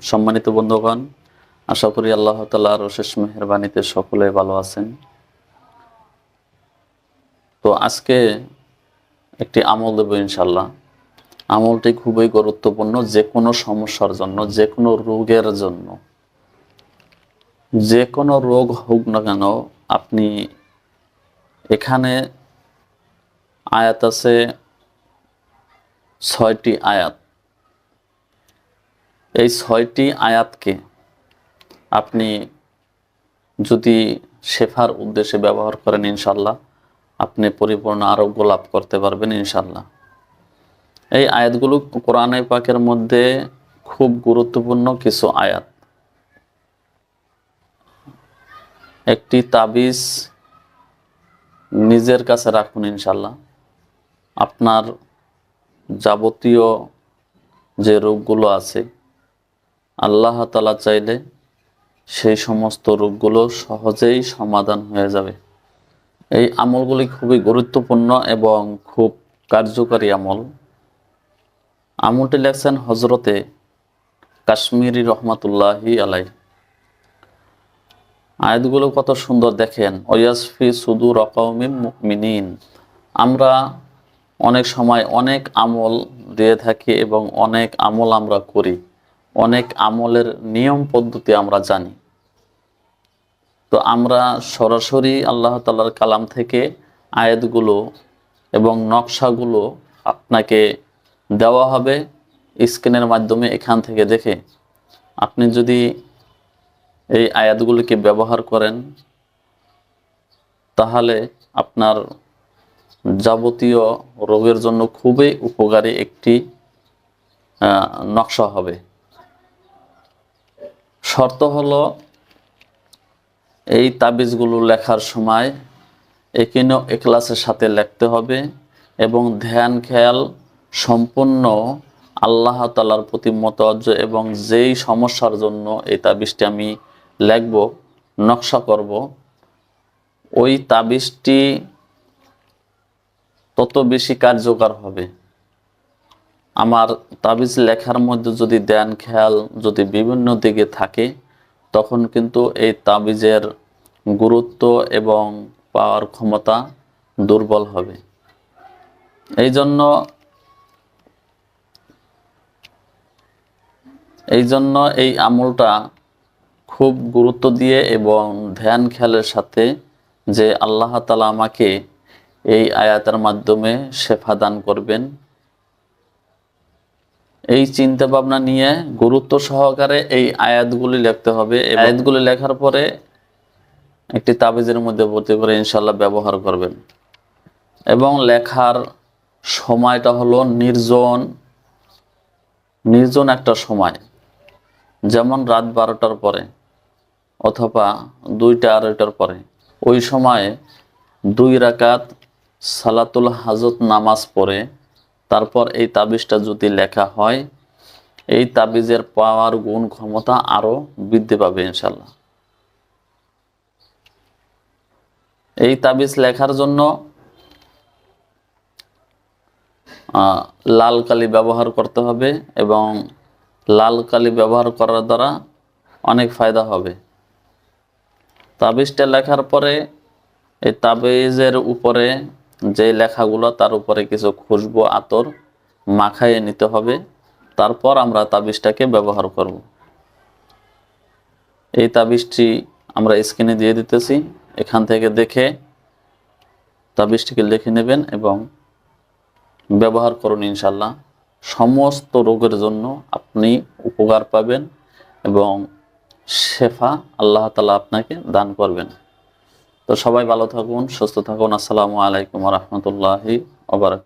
সম্মানিত বন্ধুগণ, আশা করি আল্লাহ তাআলার অশেষ মেহেরবানিতে সকলে ভালো আছেন। তো আজকে একটি আমল দেব ইনশাল্লাহ আমলটি খুবই গুরুত্বপূর্ণ যে কোনো সমস্যার জন্য যে কোনো রোগের জন্য। যে কোনো রোগ হোক না কেন, আপনি এখানে আয়াত আছে ছয়টি আয়াত। এই ছয়টি আয়াতকে আপনি যদি শেফার উদ্দেশ্যে ব্যবহার করেন ইনশাল্লাহ আপনি পরিপূর্ণ আরোগ্য লাভ করতে পারবেন ইনশাল্লাহ এই আয়াতগুলো কোরআনে পাকের মধ্যে খুব গুরুত্বপূর্ণ কিছু আয়াত। একটি তাবিজ নিজের কাছে রাখুন ইনশাল্লাহ। আপনার যাবতীয় যে রোগগুলো আছে, আল্লাহ তালা চাইলে সেই সমস্ত রোগগুলো সহজেই সমাধান হয়ে যাবে। এই আমলগুলি খুবই গুরুত্বপূর্ণ এবং খুব কার্যকারী আমল। আমলটি লেখছেন হজরতে কাশ্মীরি রহমাতুল্লাহি আলাই আয়াতগুলো কত সুন্দর দেখেন, ওয়াসফি সুদু রকমিন মুকমিনিন আমরা অনেক সময় অনেক আমল দিয়ে থাকি এবং অনেক আমল আমরা করি, অনেক আমলের নিয়ম পদ্ধতি আমরা জানি। তো আমরা সরাসরি আল্লাহ তালার কালাম থেকে আয়াতগুলো এবং নকশাগুলো আপনাকে দেওয়া হবে স্ক্রিনের মাধ্যমে এখান থেকে দেখে। আপনি যদি এই আয়াতগুলিকে ব্যবহার করেন, তাহলে আপনার যাবতীয় রোগের জন্য খুবই উপকারী একটি নকশা হবে। শর্ত হলো, এই তাবিজগুলো লেখার সময় একিনো এক্লাসের সাথে লিখতে হবে এবং ধ্যান, খেয়াল সম্পূর্ণ আল্লাহ তালার প্রতি মতজ্জ এবং যেই সমস্যার জন্য এই তাবিজটি আমি লিখব, নকশা করব। ওই তাবিজটি তত বেশি কার্যকর হবে। আমার তাবিজ লেখার মধ্যে যদি ধ্যান, খেয়াল যদি বিভিন্ন দিকে থাকে, তখন কিন্তু এই তাবিজের গুরুত্ব এবং পাওয়ার ক্ষমতা দুর্বল হবে। এই জন্য এই জন্য এই আমলটা খুব গুরুত্ব দিয়ে এবং ধ্যান খেয়ালের সাথে যে আল্লাহ তালা আমাকে এই আয়াতের মাধ্যমে শেফা দান করবেন। এই চিন্তা ভাবনা নিয়ে গুরুত্ব সহকারে এই আয়াতগুলি লিখতে হবে এই আয়াতগুলি লেখার পরে একটি তাবিজের মধ্যে ভর্তি করে ইনশাল্লাহ ব্যবহার করবেন। এবং লেখার সময়টা হলো নির্জন নির্জন একটা সময়, যেমন রাত বারোটার পরে। অথবা দুইটা আড়াইটার পরে। ওই সময়ে দুই রাকাত সালাতুল হাজত নামাজ পড়ে, তারপর এই তাবিজটা যদি লেখা হয়, এই তাবিজের পাওয়ার গুণ ক্ষমতা আরও বৃদ্ধি পাবে ইনশাল্লাহ এই তাবিজ লেখার জন্য লাল কালি ব্যবহার করতে হবে এবং লাল কালি ব্যবহার করার দ্বারা অনেক ফায়দা হবে। তাবিজটা লেখার পরে, এই তাবিজের উপরে যে লেখাগুলো, তার উপরে কিছু খুশবু, আতর মাখাইয়ে নিতে হবে। তারপর আমরা তাবিজটাকে ব্যবহার করব। এই তাবিজটি আমরা স্ক্রিনে দিয়ে দিতেছি। এখান থেকে দেখে তাবিজটিকে লিখে নেবেন এবং ব্যবহার করুন ইনশাল্লাহ সমস্ত রোগের জন্য আপনি উপকার পাবেন এবং শেফা, আল্লাহ তালা আপনাকে দান করবেন। তো সবাই ভালো থাকুন, সুস্থ থাকুন। আসসালামু আলাইকুম রহমতুল্লাহি ওবরাক